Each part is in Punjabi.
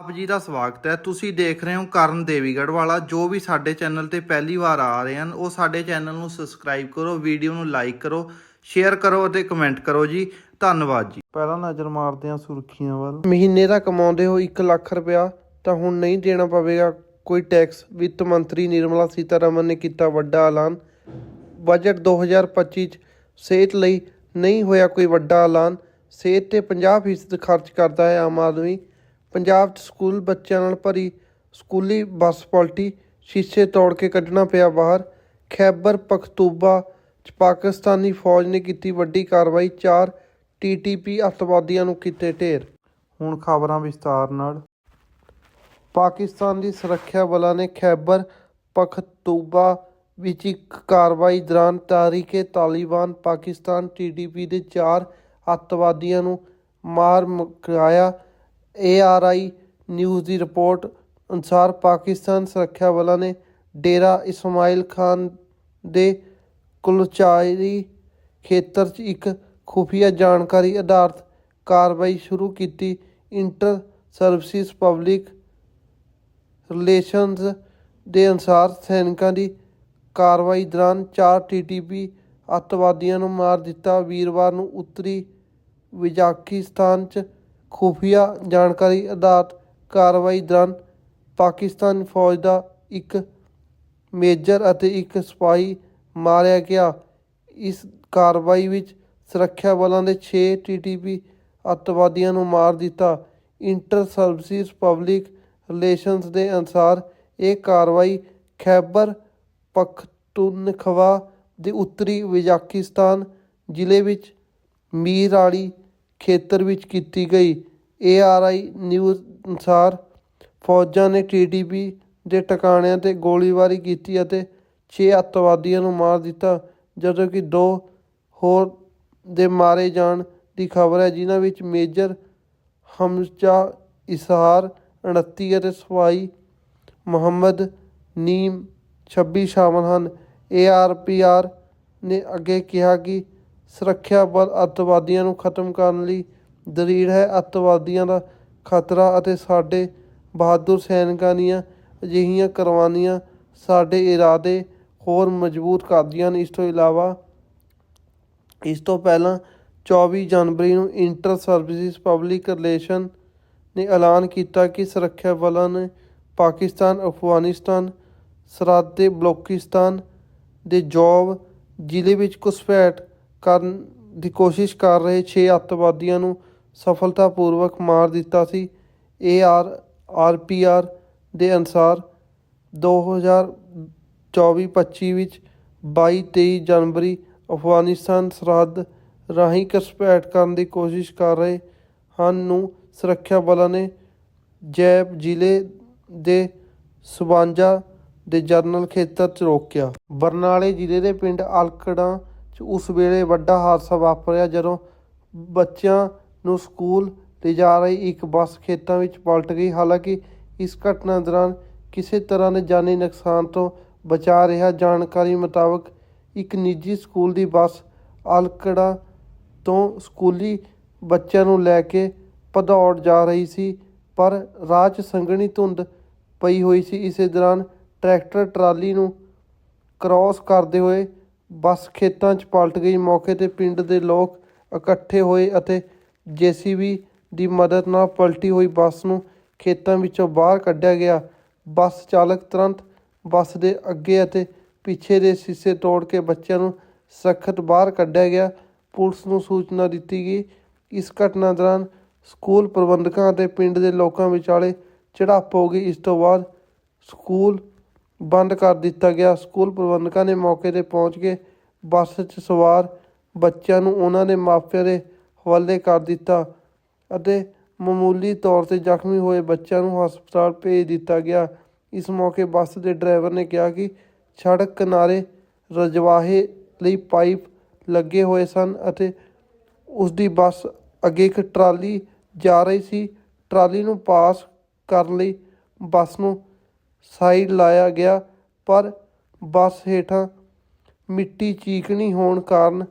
ਆਪ ਜੀ ਦਾ ਸਵਾਗਤ ਹੈ। ਤੁਸੀਂ ਦੇਖ ਰਹੇ ਹੋ ਕਰਨ ਦੇਵੀਗੜ੍ਹ ਵਾਲਾ। ਜੋ ਵੀ ਸਾਡੇ ਚੈਨਲ ਤੇ ਪਹਿਲੀ ਵਾਰ ਆ ਰਹੇ ਹਨ ਉਹ ਸਾਡੇ ਚੈਨਲ ਨੂੰ ਸਬਸਕ੍ਰਾਈਬ ਕਰੋ ਵੀਡੀਓ ਨੂੰ ਲਾਈਕ ਕਰੋ ਸ਼ੇਅਰ ਕਰੋ ਅਤੇ ਕਮੈਂਟ ਕਰੋ ਜੀ। ਧੰਨਵਾਦ ਜੀ। ਪਹਿਲਾਂ ਨਜ਼ਰ ਮਾਰਦੇ ਹਾਂ ਸੁਰਖੀਆਂ ਵੱਲ। ਮਹੀਨੇ ਦਾ ਕਮਾਉਂਦੇ ਹੋ 1 ਲੱਖ ਰੁਪਇਆ ਤਾਂ ਹੁਣ ਨਹੀਂ ਦੇਣਾ ਪਵੇਗਾ। ਕੋਈ ਟੈਕਸ ਵਿੱਤ ਮੰਤਰੀ ਨਿਰਮਲਾ ਸੀਤਾਰਮਨ ਨੇ ਕੀਤਾ ਵੱਡਾ ਐਲਾਨ। ਬਜਟ 2025 ਚ ਸਿਹਤ ਲਈ ਨਹੀਂ ਹੋਇਆ ਕੋਈ ਵੱਡਾ ਐਲਾਨ। ਸਿਹਤ ਤੇ 50% ਖਰਚ ਕਰਦਾ ਹੈ ਆਮ ਆਦਮੀ। ਪੰਜਾਬ 'ਚ ਸਕੂਲ ਬੱਚਿਆਂ ਨਾਲ ਭਰੀ ਸਕੂਲੀ ਬੱਸ ਪਲਟੀ, ਸ਼ੀਸ਼ੇ ਤੋੜ ਕੇ ਕੱਢਣਾ ਪਿਆ ਬਾਹਰ। ਖੈਬਰ ਪਖਤੂਬਾ 'ਚ ਪਾਕਿਸਤਾਨੀ ਫੌਜ ਨੇ ਕੀਤੀ ਵੱਡੀ ਕਾਰਵਾਈ, ਚਾਰ ਟੀਟੀਪੀ ਅੱਤਵਾਦੀਆਂ ਨੂੰ ਕੀਤੇ ਢੇਰ। ਹੁਣ ਖਬਰਾਂ ਵਿਸਤਾਰ ਨਾਲ। ਪਾਕਿਸਤਾਨ ਦੀ ਸੁਰੱਖਿਆ ਬਲਾਂ ਨੇ ਖੈਬਰ ਪਖਤੂਬਾ ਵਿੱਚ ਇੱਕ ਕਾਰਵਾਈ ਦੌਰਾਨ ਤਾਰੀਕੇ ਤਾਲਿਬਾਨ ਪਾਕਿਸਤਾਨ ਟੀਡੀਪੀ ਦੇ ਚਾਰ ਅੱਤਵਾਦੀਆਂ ਨੂੰ ਮਾਰ ਮੁਕਾਇਆ ਏਆਰਆਈ ਨਿਊਜ਼ ਦੀ ਰਿਪੋਰਟ ਅਨੁਸਾਰ ਪਾਕਿਸਤਾਨ ਸੁਰੱਖਿਆ ਬਲਾਂ ਨੇ ਡੇਰਾ ਇਸਮਾਇਲ ਖਾਨ ਦੇ ਕੁਲਚਾਰੀ ਖੇਤਰ 'ਚ ਇੱਕ ਖੁਫੀਆ ਜਾਣਕਾਰੀ ਆਧਾਰਿਤ ਕਾਰਵਾਈ ਸ਼ੁਰੂ ਕੀਤੀ। ਇੰਟਰ ਸਰਵਿਸਿਜ਼ ਪਬਲਿਕ ਰਿਲੇਸ਼ਨਜ਼ ਦੇ ਅਨੁਸਾਰ ਸੈਨਿਕਾਂ ਦੀ ਕਾਰਵਾਈ ਦੌਰਾਨ ਚਾਰ ਟੀਟੀਪੀ ਅੱਤਵਾਦੀਆਂ ਨੂੰ ਮਾਰ ਦਿੱਤਾ। ਵੀਰਵਾਰ ਨੂੰ ਉੱਤਰੀ ਵਿਜ਼ਾਕਿਸਤਾਨ 'ਚ ਖੁਫੀਆ ਜਾਣਕਾਰੀ ਆਧਾਰਿਤ ਕਾਰਵਾਈ ਦੌਰਾਨ ਪਾਕਿਸਤਾਨ ਫੌਜ ਦਾ ਇੱਕ ਮੇਜਰ ਅਤੇ ਇੱਕ ਸਿਪਾਹੀ ਮਾਰਿਆ ਗਿਆ। ਇਸ ਕਾਰਵਾਈ ਵਿੱਚ ਸੁਰੱਖਿਆ ਬਲਾਂ ਦੇ 6 ਟੀਟੀਪੀ ਅੱਤਵਾਦੀਆਂ ਨੂੰ ਮਾਰ ਦਿੱਤਾ। ਇੰਟਰ ਸਰਵਿਸਿਜ਼ ਪਬਲਿਕ ਰਿਲੇਸ਼ਨਜ਼ ਦੇ ਅਨੁਸਾਰ ਇਹ ਕਾਰਵਾਈ ਖੈਬਰ ਪਖਤੂਨਖਵਾ ਦੇ ਉੱਤਰੀ ਵਜ਼ਾਕਿਸਤਾਨ ਜ਼ਿਲ੍ਹੇ ਵਿੱਚ ਮੀਰ ਵਾਲੀ ਖੇਤਰ ਵਿੱਚ ਕੀਤੀ ਗਈ। ਏਆਰਆਈ ਨਿਊਜ਼ ਅਨੁਸਾਰ ਫੌਜਾਂ ਨੇ ਟੀਟੀਪੀ ਦੇ ਟਿਕਾਣਿਆਂ ਤੇ ਗੋਲੀਬਾਰੀ ਕੀਤੀ ਅਤੇ 6 ਅੱਤਵਾਦੀਆਂ ਨੂੰ ਮਾਰ ਦਿੱਤਾ, ਜਦੋਂ ਕਿ ਦੋ ਹੋਰ ਦੇ ਮਾਰੇ ਜਾਣ ਦੀ ਖਬਰ ਹੈ, ਜਿਨ੍ਹਾਂ ਵਿੱਚ ਮੇਜਰ ਹਮਜ਼ਾ ਇਸਹਾਰ 29 ਅਤੇ ਸਵਾਈ ਮੁਹੰਮਦ ਨੀਮ 26 ਸ਼ਾਮਲ ਹਨ। ਏਆਰਪੀਆਰ ਨੇ ਅੱਗੇ ਕਿਹਾ ਕਿ ਸੁਰੱਖਿਆ ਬਲ ਅੱਤਵਾਦੀਆਂ ਨੂੰ ਖਤਮ ਕਰਨ ਲਈ ਦ੍ਰਿੜ ਹੈ। ਅੱਤਵਾਦੀਆਂ ਦਾ ਖਤਰਾ ਅਤੇ ਸਾਡੇ ਬਹਾਦਰ ਸੈਨਿਕਾਂ ਦੀਆਂ ਅਜਿਹੀਆਂ ਕੁਰਬਾਨੀਆਂ ਸਾਡੇ ਇਰਾਦੇ ਹੋਰ ਮਜ਼ਬੂਤ ਕਰਦੀਆਂ ਨੇ ਇਸ ਤੋਂ ਇਲਾਵਾ ਇਸ ਤੋਂ ਪਹਿਲਾਂ 24 ਜਨਵਰੀ ਨੂੰ ਇੰਟਰ ਸਰਵਿਸਿਜ਼ ਪਬਲਿਕ ਰਿਲੇਸ਼ਨ ਨੇ ਐਲਾਨ ਕੀਤਾ ਕਿ ਸੁਰੱਖਿਆ ਬਲਾਂ ਨੇ ਪਾਕਿਸਤਾਨ, ਅਫਗਾਨਿਸਤਾਨ, ਸਰਹੱਦ ਤੇ ਬਲੋਕਿਸਤਾਨ ਦੇ ਜੋਬ ਜ਼ਿਲ੍ਹੇ ਵਿੱਚ ਘੁਸਪੈਠ ਕਰਨ ਦੀ ਕੋਸ਼ਿਸ਼ ਕਰ ਰਹੇ 6 ਅੱਤਵਾਦੀਆਂ ਨੂੰ ਸਫਲਤਾਪੂਰਵਕ ਮਾਰ ਦਿੱਤਾ ਸੀ। A R R P R ਦੇ ਅਨੁਸਾਰ 2024-25 ਵਿੱਚ 22-23 ਜਨਵਰੀ ਅਫਗਾਨਿਸਤਾਨ ਸਰਹੱਦ ਰਾਹੀਂ ਘੁਸਪੈਠ ਕਰਨ ਦੀ ਕੋਸ਼ਿਸ਼ ਕਰ ਰਹੇ ਹਨ ਨੂੰ ਸੁਰੱਖਿਆ ਬਲਾਂ ਨੇ ਜੈਬ ਜ਼ਿਲ੍ਹੇ ਦੇ ਸੁਬਾਂਜਾ ਦੇ ਜਰਨਲ ਖੇਤਰ 'ਚ ਰੋਕਿਆ। ਬਰਨਾਲੇ ਜ਼ਿਲ੍ਹੇ ਦੇ ਪਿੰਡ ਅਲਕੜਾ ਉਸ ਵੇਲੇ ਵੱਡਾ ਹਾਦਸਾ ਵਾਪਰਿਆ ਜਦੋਂ ਬੱਚਿਆਂ ਨੂੰ ਸਕੂਲ ਲਿਜਾ ਰਹੀ ਇੱਕ ਬੱਸ ਖੇਤਾਂ ਵਿੱਚ ਪਲਟ ਗਈ। ਹਾਲਾਂਕਿ ਇਸ ਘਟਨਾ ਦੌਰਾਨ ਕਿਸੇ ਤਰ੍ਹਾਂ ਦੇ ਜਾਨੀ ਨੁਕਸਾਨ ਤੋਂ ਬਚਾ ਰਿਹਾ ਜਾਣਕਾਰੀ ਮੁਤਾਬਕ ਇੱਕ ਨਿੱਜੀ ਸਕੂਲ ਦੀ ਬੱਸ ਅਲਕੜਾ ਤੋਂ ਸਕੂਲੀ ਬੱਚਿਆਂ ਨੂੰ ਲੈ ਕੇ ਭਦੌੜ ਜਾ ਰਹੀ ਸੀ, ਪਰ ਰਾਹ 'ਚ ਸੰਘਣੀ ਧੁੰਦ ਪਈ ਹੋਈ ਸੀ। ਇਸੇ ਦੌਰਾਨ ਟਰੈਕਟਰ ਟਰਾਲੀ ਨੂੰ ਕ੍ਰਾਸ ਕਰਦੇ ਹੋਏ ਬੱਸ ਖੇਤਾਂ 'ਚ ਪਲਟ ਗਈ। ਮੌਕੇ ਤੇ ਪਿੰਡ ਦੇ ਲੋਕ ਇਕੱਠੇ ਹੋਏ ਅਤੇ ਜੀਸੀਬੀ ਦੀ ਮਦਦ ਨਾਲ ਪਲਟੀ ਹੋਈ ਬੱਸ ਨੂੰ ਖੇਤਾਂ ਵਿੱਚੋਂ ਬਾਹਰ ਕੱਢਿਆ ਗਿਆ। ਬੱਸ ਚਾਲਕ ਤੁਰੰਤ ਬੱਸ ਦੇ ਅੱਗੇ ਅਤੇ ਪਿੱਛੇ ਦੇ ਸ਼ੀਸ਼ੇ ਤੋੜ ਕੇ ਬੱਚਿਆਂ ਨੂੰ ਸਖਤ ਬਾਹਰ ਕੱਢਿਆ ਗਿਆ। ਪੁਲਿਸ ਨੂੰ ਸੂਚਨਾ ਦਿੱਤੀ ਗਈ। ਇਸ ਘਟਨਾ ਦੌਰਾਨ ਸਕੂਲ ਪ੍ਰਬੰਧਕਾਂ ਅਤੇ ਪਿੰਡ ਦੇ ਲੋਕਾਂ ਵਿਚਾਲੇ ਝੜਪ ਹੋ ਗਈ। ਇਸ ਤੋਂ ਬਾਅਦ ਸਕੂਲ ਬੰਦ ਕਰ ਦਿੱਤਾ ਗਿਆ। ਸਕੂਲ ਪ੍ਰਬੰਧਕਾਂ ਨੇ ਮੌਕੇ ਤੇ ਪਹੁੰਚ ਕੇ ਬੱਸ 'ਚ ਸਵਾਰ ਬੱਚਿਆਂ ਨੂੰ ਉਹਨਾਂ ਦੇ ਮਾਪਿਆਂ ਦੇ ਹਵਾਲੇ ਕਰ ਦਿੱਤਾ ਅਤੇ ਮਾਮੂਲੀ ਤੌਰ ਤੇ ਜ਼ਖਮੀ ਹੋਏ ਬੱਚਿਆਂ ਨੂੰ ਹਸਪਤਾਲ ਭੇਜ ਦਿੱਤਾ ਗਿਆ। ਇਸ ਮੌਕੇ ਬੱਸ ਦੇ ਡਰਾਈਵਰ ਨੇ ਕਿਹਾ ਕਿ ਸੜਕ ਕਿਨਾਰੇ ਰਜਵਾਹੇ ਲਈ ਪਾਈਪ ਲੱਗੇ ਹੋਏ ਸਨ ਅਤੇ ਉਸ ਦੀ ਬੱਸ ਅੱਗੇ ਇੱਕ ਟਰਾਲੀ ਜਾ ਰਹੀ ਸੀ। ਟਰਾਲੀ ਨੂੰ ਪਾਸ ਕਰਨ ਲਈ ਬੱਸ ਨੂੰ ਸਾਈਡ ਲਾਇਆ ਗਿਆ, ਪਰ ਬੱਸ ਹੇਠਾਂ ਮਿੱਟੀ ਚੀਕਣੀ ਹੋਣ ਕਾਰਨ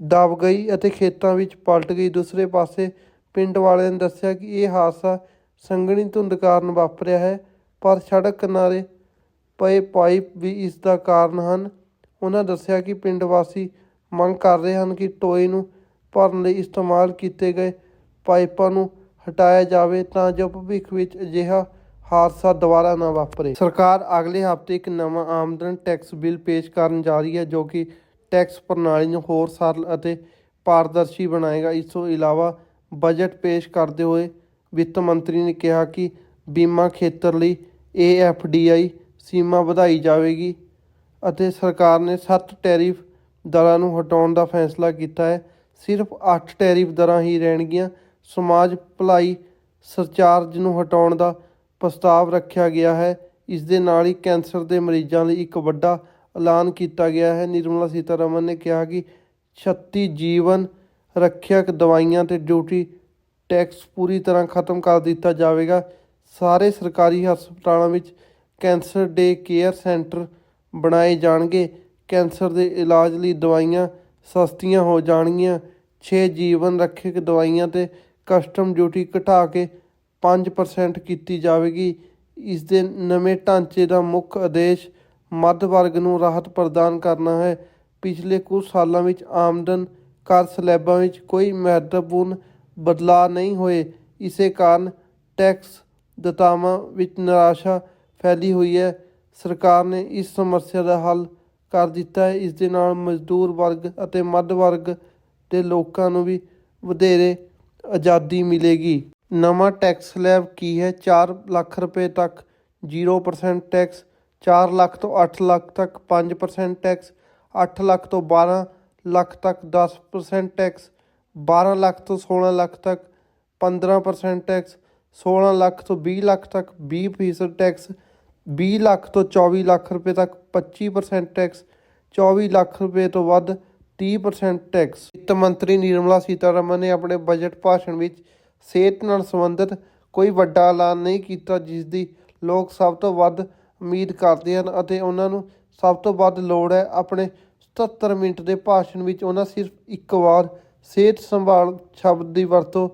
ਦਬ ਗਈ ਅਤੇ ਖੇਤਾਂ ਵਿੱਚ ਪਲਟ ਗਈ। ਦੂਸਰੇ ਪਾਸੇ ਪਿੰਡ ਵਾਲਿਆਂ ਨੇ ਦੱਸਿਆ ਕਿ ਇਹ ਹਾਦਸਾ ਸੰਘਣੀ ਧੁੰਦ ਕਾਰਨ ਵਾਪਰਿਆ ਹੈ, ਪਰ ਸੜਕ ਕਿਨਾਰੇ ਪਏ ਪਾਈਪ ਵੀ ਇਸ ਦਾ ਕਾਰਨ ਹਨ। ਉਹਨਾਂ ਦੱਸਿਆ ਕਿ ਪਿੰਡ ਵਾਸੀ ਮੰਗ ਕਰ ਰਹੇ ਹਨ ਕਿ ਟੋਏ ਨੂੰ ਭਰਨ ਲਈ ਇਸਤੇਮਾਲ ਕੀਤੇ ਗਏ ਪਾਈਪਾਂ ਨੂੰ ਹਟਾਇਆ ਜਾਵੇ ਤਾਂ ਜੋ ਭਵਿੱਖ ਵਿੱਚ ਅਜਿਹਾ ਹਾਦਸਾ ਦੁਬਾਰਾ ਨਾ ਵਾਪਰੇ। ਸਰਕਾਰ ਅਗਲੇ ਹਫ਼ਤੇ ਇੱਕ ਨਵਾਂ ਆਮਦਨ ਟੈਕਸ ਬਿੱਲ ਪੇਸ਼ ਕਰਨ ਜਾ ਰਹੀ ਹੈ, ਜੋ ਕਿ ਟੈਕਸ ਪ੍ਰਣਾਲੀ ਨੂੰ ਹੋਰ ਸਰਲ ਅਤੇ ਪਾਰਦਰਸ਼ੀ ਬਣਾਏਗਾ। ਇਸ ਤੋਂ ਇਲਾਵਾ ਬਜਟ ਪੇਸ਼ ਕਰਦੇ ਹੋਏ ਵਿੱਤ ਮੰਤਰੀ ਨੇ ਕਿਹਾ ਕਿ ਬੀਮਾ ਖੇਤਰ ਲਈ ਏਐਫਡੀਆਈ ਸੀਮਾ ਵਧਾਈ ਜਾਵੇਗੀ ਅਤੇ ਸਰਕਾਰ ਨੇ 7 ਟੈਰਿਫ ਦਰਾਂ ਨੂੰ ਹਟਾਉਣ ਦਾ ਫੈਸਲਾ ਕੀਤਾ ਹੈ। ਸਿਰਫ 8 ਟੈਰਿਫ ਦਰਾਂ ਹੀ ਰਹਿਣਗੀਆਂ। ਸਮਾਜ ਭਲਾਈ ਸਰਚਾਰਜ ਨੂੰ ਹਟਾਉਣ ਦਾ ਪ੍ਰਸਤਾਵ ਰੱਖਿਆ ਗਿਆ ਹੈ। ਇਸ ਦੇ ਨਾਲ ਹੀ ਕੈਂਸਰ ਦੇ ਮਰੀਜ਼ਾਂ ਲਈ ਇੱਕ ਵੱਡਾ ਐਲਾਨ ਕੀਤਾ ਗਿਆ ਹੈ। ਨਿਰਮਲਾ ਸੀਤਾਰਮਨ ਨੇ ਕਿਹਾ ਕਿ 36 ਜੀਵਨ ਰੱਖਿਅਕ ਦਵਾਈਆਂ ਤੇ ਡਿਊਟੀ ਟੈਕਸ ਪੂਰੀ ਤਰ੍ਹਾਂ ਖਤਮ ਕਰ ਦਿੱਤਾ ਜਾਵੇਗਾ। ਸਾਰੇ ਸਰਕਾਰੀ ਹਸਪਤਾਲਾਂ ਵਿੱਚ ਕੈਂਸਰ ਡੇ ਕੇਅਰ ਸੈਂਟਰ ਬਣਾਏ ਜਾਣਗੇ। ਕੈਂਸਰ ਦੇ ਇਲਾਜ ਲਈ ਦਵਾਈਆਂ ਸਸਤੀਆਂ ਹੋ ਜਾਣਗੀਆਂ। 6 ਜੀਵਨ ਰੱਖਿਅਕ ਦਵਾਈਆਂ ਤੇ ਕਸਟਮ ਡਿਊਟੀ ਘਟਾ ਕੇ 5% ਕੀਤੀ ਜਾਵੇਗੀ। ਇਸ ਦੇ ਨਵੇਂ ਢਾਂਚੇ ਦਾ ਮੁੱਖ ਉਦੇਸ਼ ਮੱਧ ਵਰਗ ਨੂੰ ਰਾਹਤ ਪ੍ਰਦਾਨ ਕਰਨਾ ਹੈ। ਪਿਛਲੇ ਕੁਝ ਸਾਲਾਂ ਵਿੱਚ ਆਮਦਨ ਕਰ ਸਲੈਬਾਂ ਵਿੱਚ ਕੋਈ ਮਹੱਤਵਪੂਰਨ ਬਦਲਾਅ ਨਹੀਂ ਹੋਏ। ਇਸੇ ਕਾਰਨ ਟੈਕਸ ਦਤਾਵਾਂ ਵਿੱਚ ਨਿਰਾਸ਼ਾ ਫੈਲੀ ਹੋਈ ਹੈ। ਸਰਕਾਰ ਨੇ ਇਸ ਸਮੱਸਿਆ ਦਾ ਹੱਲ ਕਰ ਦਿੱਤਾ ਹੈ। ਇਸ ਦੇ ਨਾਲ ਮਜ਼ਦੂਰ ਵਰਗ ਅਤੇ ਮੱਧ ਵਰਗ ਦੇ ਲੋਕਾਂ ਨੂੰ ਵੀ ਵਧੇਰੇ ਆਜ਼ਾਦੀ ਮਿਲੇਗੀ। ਨਵਾਂ ਟੈਕਸ ਸਲੈਬ ਕੀ ਹੈ? 4 ਲੱਖ ਰੁਪਏ ਤੱਕ 0% ਟੈਕਸ 4 ਲੱਖ ਤੋਂ 8 ਲੱਖ ਤੱਕ 5% ਟੈਕਸ 8 ਲੱਖ ਤੋਂ 12 ਲੱਖ ਤੱਕ 10% ਟੈਕਸ 12 ਲੱਖ ਤੋਂ 16 ਲੱਖ ਤੱਕ 15% ਟੈਕਸ 16 ਲੱਖ ਤੋਂ 20 ਲੱਖ ਤੱਕ 20% ਟੈਕਸ 20 ਲੱਖ ਤੋਂ 24 ਲੱਖ ਰੁਪਏ ਤੱਕ 25% ਟੈਕਸ 24 ਲੱਖ ਰੁਪਏ ਤੋਂ ਵੱਧ 30% ਟੈਕਸ। ਵਿੱਤ ਮੰਤਰੀ ਨਿਰਮਲਾ ਸੀਤਾਰਮਨ ਨੇ ਆਪਣੇ ਬਜਟ ਭਾਸ਼ਣ ਵਿੱਚ ਸਿਹਤ ਨਾਲ ਸੰਬੰਧਿਤ ਕੋਈ ਵੱਡਾ ਐਲਾਨ ਨਹੀਂ ਕੀਤਾ ਜਿਸ ਦੀ ਲੋਕ ਸਭ ਤੋਂ ਵੱਧ ਉਮੀਦ ਕਰਦੇ ਹਨ ਅਤੇ ਉਹਨਾਂ ਨੂੰ ਸਭ ਤੋਂ ਵੱਧ ਲੋੜ ਹੈ ਆਪਣੇ 77 ਮਿੰਟ ਦੇ ਭਾਸ਼ਣ ਵਿੱਚ ਉਹਨਾਂ ਸਿਰਫ ਇੱਕ ਵਾਰ ਸਿਹਤ ਸੰਭਾਲ ਸ਼ਬਦ ਦੀ ਵਰਤੋਂ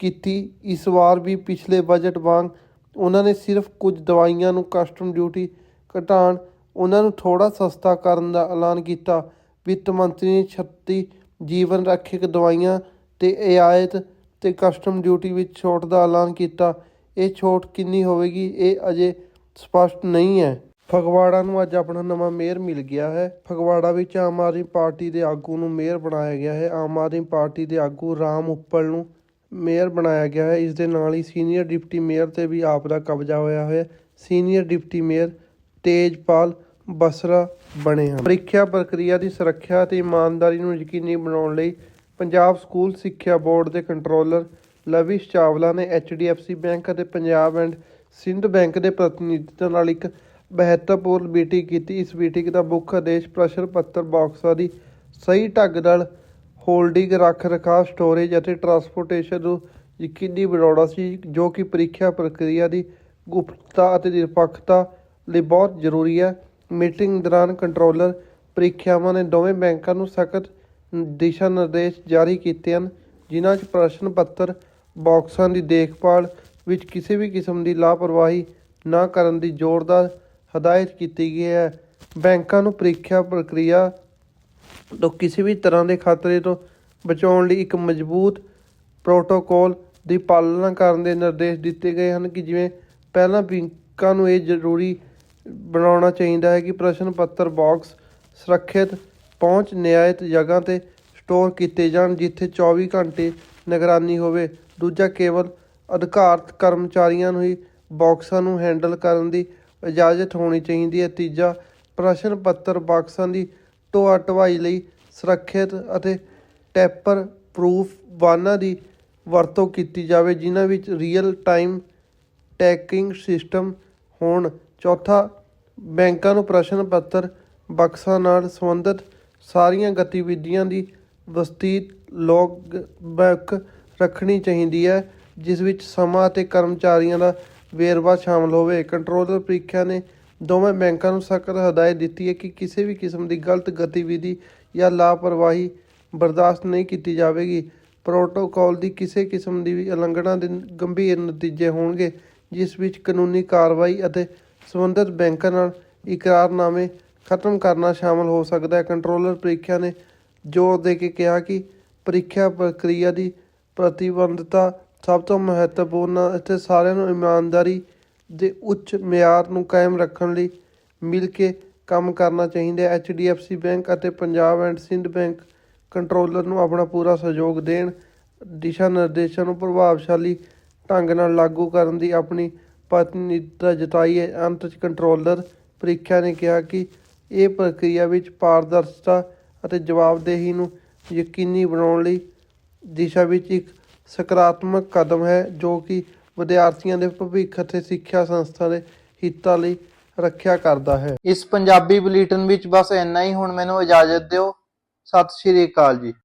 ਕੀਤੀ। ਇਸ ਵਾਰ ਵੀ ਪਿਛਲੇ ਬਜਟ ਵਾਂਗ ਉਹਨਾਂ ਨੇ ਸਿਰਫ ਕੁਝ ਦਵਾਈਆਂ ਨੂੰ ਕਸਟਮ ਡਿਊਟੀ ਘਟਾਉਣ, ਉਹਨਾਂ ਨੂੰ ਥੋੜਾ ਸਸਤਾ ਕਰਨ ਦਾ ਐਲਾਨ ਕੀਤਾ। ਵਿੱਤ ਮੰਤਰੀ ਨੇ 36 ਜੀਵਨ ਰੱਖਿਅਕ ਦਵਾਈਆਂ ਤੇ ਆਇਤ ਤੇ ਕਸਟਮ ਡਿਊਟੀ ਵਿੱਚ ਛੋਟ ਦਾ ਐਲਾਨ ਕੀਤਾ। ਇਹ ਛੋਟ ਕਿੰਨੀ ਹੋਵੇਗੀ, ਇਹ ਅਜੇ ਸਪਸ਼ਟ ਨਹੀਂ ਹੈ। ਫਗਵਾੜਾ ਨੂੰ ਅੱਜ ਆਪਣਾ ਨਵਾਂ ਮੇਅਰ ਮਿਲ ਗਿਆ ਹੈ। ਫਗਵਾੜਾ ਵਿੱਚ ਆਮ ਆਦਮੀ ਪਾਰਟੀ ਦੇ ਆਗੂ ਨੂੰ ਮੇਅਰ ਬਣਾਇਆ ਗਿਆ ਹੈ। ਆਮ ਆਦਮੀ ਪਾਰਟੀ ਦੇ ਆਗੂ ਰਾਮ ਉੱਪਲ ਨੂੰ ਮੇਅਰ ਬਣਾਇਆ ਗਿਆ ਹੈ। ਇਸ ਦੇ ਨਾਲ ਹੀ ਸੀਨੀਅਰ ਡਿਪਟੀ ਮੇਅਰ ਤੇ ਵੀ ਆਪ ਦਾ ਕਬਜ਼ਾ ਹੋਇਆ ਹੋਇਆ ਹੈ। Senior deputy mayor Tejpal Basra ਬਣੇ ਹਨ। ਪ੍ਰੀਖਿਆ ਪ੍ਰਕਿਰਿਆ ਦੀ ਸੁਰੱਖਿਆ ਅਤੇ ਇਮਾਨਦਾਰੀ ਨੂੰ ਯਕੀਨੀ ਬਣਾਉਣ ਲਈ ਪੰਜਾਬ ਸਕੂਲ ਸਿੱਖਿਆ ਬੋਰਡ ਦੇ ਕੰਟਰੋਲਰ ਲਵਿਸ਼ ਚਾਵਲਾ ਨੇ HDFC ਬੈਂਕ ਅਤੇ ਪੰਜਾਬ ਐਂਡ ਸਿੰਧ ਬੈਂਕ ਦੇ ਪ੍ਰਤੀਨਿਧਾਂ ਨਾਲ ਇੱਕ ਮਹੱਤਵਪੂਰਨ ਮੀਟਿੰਗ ਕੀਤੀ। ਇਸ ਮੀਟਿੰਗ ਦਾ ਮੁੱਖ ਉਦੇਸ਼ ਪ੍ਰਸ਼ਨ ਪੱਤਰ ਬਾਕਸਾਂ ਦੀ ਸਹੀ ਢੰਗ ਨਾਲ ਹੋਲਡਿੰਗ ਰੱਖ ਰਖਾਅ ਸਟੋਰੇਜ ਅਤੇ ਟਰਾਂਸਪੋਰਟੇਸ਼ਨ ਨੂੰ ਯਕੀਨੀ ਬਣਾਉਣਾ ਸੀ, ਜੋ ਕਿ ਪ੍ਰੀਖਿਆ ਪ੍ਰਕਿਰਿਆ ਦੀ ਗੁਪਤਤਾ ਅਤੇ ਨਿਰਪੱਖਤਾ ਲਈ ਬਹੁਤ ਜ਼ਰੂਰੀ ਹੈ। ਮੀਟਿੰਗ ਦੌਰਾਨ ਕੰਟਰੋਲਰ ਪ੍ਰੀਖਿਆਵਾਂ ਨੇ ਦੋਵੇਂ ਬੈਂਕਾਂ ਨੂੰ ਸਖਤ ਦਿਸ਼ਾ ਨਿਰਦੇਸ਼ ਜਾਰੀ ਕੀਤੇ ਹਨ, ਜਿਨ੍ਹਾਂ 'ਚ ਪ੍ਰਸ਼ਨ ਪੱਤਰ, ਬਾਕਸਾਂ ਦੀ ਦੇਖਭਾਲ ਵਿੱਚ ਕਿਸੇ ਵੀ ਕਿਸਮ ਦੀ ਲਾਪਰਵਾਹੀ ਨਾ ਕਰਨ ਦੀ ਜ਼ੋਰਦਾਰ ਹਦਾਇਤ ਕੀਤੀ ਗਈ ਹੈ। ਬੈਂਕਾਂ ਨੂੰ ਪ੍ਰੀਖਿਆ ਪ੍ਰਕਿਰਿਆ ਤੋਂ ਕਿਸੇ ਵੀ ਤਰ੍ਹਾਂ ਦੇ ਖਤਰੇ ਤੋਂ ਬਚਾਉਣ ਲਈ ਇੱਕ ਮਜ਼ਬੂਤ ਪ੍ਰੋਟੋਕੋਲ ਦੀ ਪਾਲਣਾ ਕਰਨ ਦੇ ਨਿਰਦੇਸ਼ ਦਿੱਤੇ ਗਏ ਹਨ ਕਿ ਜਿਵੇਂ ਪਹਿਲਾਂ ਬੈਂਕਾਂ ਨੂੰ ਇਹ ਜ਼ਰੂਰੀ ਬਣਾਉਣਾ ਚਾਹੀਦਾ ਹੈ ਕਿ ਪ੍ਰਸ਼ਨ ਪੱਤਰ, ਬਾਕਸ, ਸੁਰੱਖਿਅਤ ਪਹੁੰਚ ਨਿਆਇਤ ਜਗ੍ਹਾ ਤੇ ਸਟੋਰ ਕੀਤੇ ਜਾਣ, ਜਿੱਥੇ 24 ਘੰਟੇ ਨਿਗਰਾਨੀ ਹੋਵੇ। ਦੂਜਾ, ਕੇਵਲ ਅਧਿਕਾਰਤ ਕਰਮਚਾਰੀਆਂ ਨੂੰ ਹੀ ਬਾਕਸਾਂ ਨੂੰ ਹੈਂਡਲ ਕਰਨ ਦੀ ਇਜਾਜ਼ਤ ਹੋਣੀ ਚਾਹੀਦੀ ਹੈ। ਤੀਜਾ, ਪ੍ਰਸ਼ਨ ਪੱਤਰ ਬਾਕਸਾਂ ਦੀ ਢੋਆ ਢਵਾਈ ਲਈ ਸੁਰੱਖਿਅਤ ਅਤੇ ਟੈਪਰ ਪ੍ਰੂਫ ਵਾਹਨਾਂ ਦੀ ਵਰਤੋਂ ਕੀਤੀ ਜਾਵੇ, ਜਿਨ੍ਹਾਂ ਵਿੱਚ ਰੀਅਲ ਟਾਈਮ ਟੈਕਿੰਗ ਸਿਸਟਮ ਹੋਣ। ਚੌਥਾ, ਬੈਂਕਾਂ ਨੂੰ ਪ੍ਰਸ਼ਨ ਪੱਤਰ ਬਾਕਸਾਂ ਨਾਲ ਸੰਬੰਧਿਤ ਸਾਰੀਆਂ ਗਤੀਵਿਧੀਆਂ ਦੀ ਵਸਤੀਤ ਲੌਗ ਬੁੱਕ ਰੱਖਣੀ ਚਾਹੀਦੀ ਹੈ, ਜਿਸ ਵਿੱਚ ਸਮਾਂ ਅਤੇ ਕਰਮਚਾਰੀਆਂ ਦਾ ਵੇਰਵਾ ਸ਼ਾਮਲ ਹੋਵੇ। ਕੰਟਰੋਲਰ ਪ੍ਰੀਖਿਆ ਨੇ ਦੋਵੇਂ ਬੈਂਕਾਂ ਨੂੰ ਸਖਤ ਹਦਾਇਤ ਦਿੱਤੀ ਹੈ ਕਿ ਕਿਸੇ ਵੀ ਕਿਸਮ ਦੀ ਗਲਤ ਗਤੀਵਿਧੀ ਜਾਂ ਲਾਪਰਵਾਹੀ ਬਰਦਾਸ਼ਤ ਨਹੀਂ ਕੀਤੀ ਜਾਵੇਗੀ। ਪ੍ਰੋਟੋਕਾਲ ਦੀ ਕਿਸੇ ਕਿਸਮ ਦੀ ਵੀ ਉਲੰਘਣਾ ਦੇ ਗੰਭੀਰ ਨਤੀਜੇ ਹੋਣਗੇ, ਜਿਸ ਵਿੱਚ ਕਾਨੂੰਨੀ ਕਾਰਵਾਈ ਅਤੇ ਸੰਬੰਧਿਤ ਬੈਂਕਾਂ ਨਾਲ ਇਕਰਾਰਨਾਮੇ ਖਤਮ ਕਰਨਾ ਸ਼ਾਮਲ ਹੋ ਸਕਦਾ ਹੈ। ਕੰਟਰੋਲਰ ਪ੍ਰੀਖਿਆ ਨੇ ਜ਼ੋਰ ਦੇ ਕੇ ਕਿਹਾ ਕਿ ਪ੍ਰੀਖਿਆ ਪ੍ਰਕਿਰਿਆ ਦੀ ਪ੍ਰਤੀਬੰਧਤਾ ਸਭ ਤੋਂ ਮਹੱਤਵਪੂਰਨ ਹੈ ਅਤੇ ਸਾਰਿਆਂ ਨੂੰ ਇਮਾਨਦਾਰੀ ਦੇ ਉੱਚ ਮਿਆਰ ਨੂੰ ਕਾਇਮ ਰੱਖਣ ਲਈ ਮਿਲ ਕੇ ਕੰਮ ਕਰਨਾ ਚਾਹੀਦਾ ਹੈ। ਐਚਡੀਐਫਸੀ ਬੈਂਕ ਅਤੇ Punjab and Sind bank controller ਨੂੰ ਆਪਣਾ ਪੂਰਾ ਸਹਿਯੋਗ ਦੇਣ, ਦਿਸ਼ਾ ਨਿਰਦੇਸ਼ਾਂ ਨੂੰ ਪ੍ਰਭਾਵਸ਼ਾਲੀ ਢੰਗ ਨਾਲ ਲਾਗੂ ਕਰਨ ਦੀ ਆਪਣੀ ਪ੍ਰਤੀਨਿਧਤਾ ਜਤਾਈ ਹੈ। ਅੰਤ 'ਚ ਕੰਟਰੋਲਰ ਪ੍ਰੀਖਿਆ ਨੇ ਕਿਹਾ ਕਿ ਇਹ ਪ੍ਰਕਿਰਿਆ ਵਿੱਚ ਪਾਰਦਰਸ਼ਤਾ ਅਤੇ ਜਵਾਬਦੇਹੀ ਨੂੰ ਯਕੀਨੀ ਬਣਾਉਣ ਲਈ ਦਿਸ਼ਾ ਵਿੱਚ ਇੱਕ ਸਕਾਰਾਤਮਕ ਕਦਮ ਹੈ, ਜੋ ਕਿ ਵਿਦਿਆਰਥੀਆਂ ਦੇ ਭਵਿੱਖ ਅਤੇ ਸਿੱਖਿਆ ਸੰਸਥਾ ਦੇ ਹਿੱਤਾਂ ਲਈ ਰੱਖਿਆ ਕਰਦਾ ਹੈ। ਇਸ ਪੰਜਾਬੀ ਬੁਲੇਟਿਨ ਵਿੱਚ ਬਸ ਇੰਨਾ ਹੀ। ਹੁਣ ਮੈਨੂੰ ਇਜਾਜ਼ਤ ਦਿਓ। ਸਤਿ ਸ਼੍ਰੀ ਅਕਾਲ ਜੀ।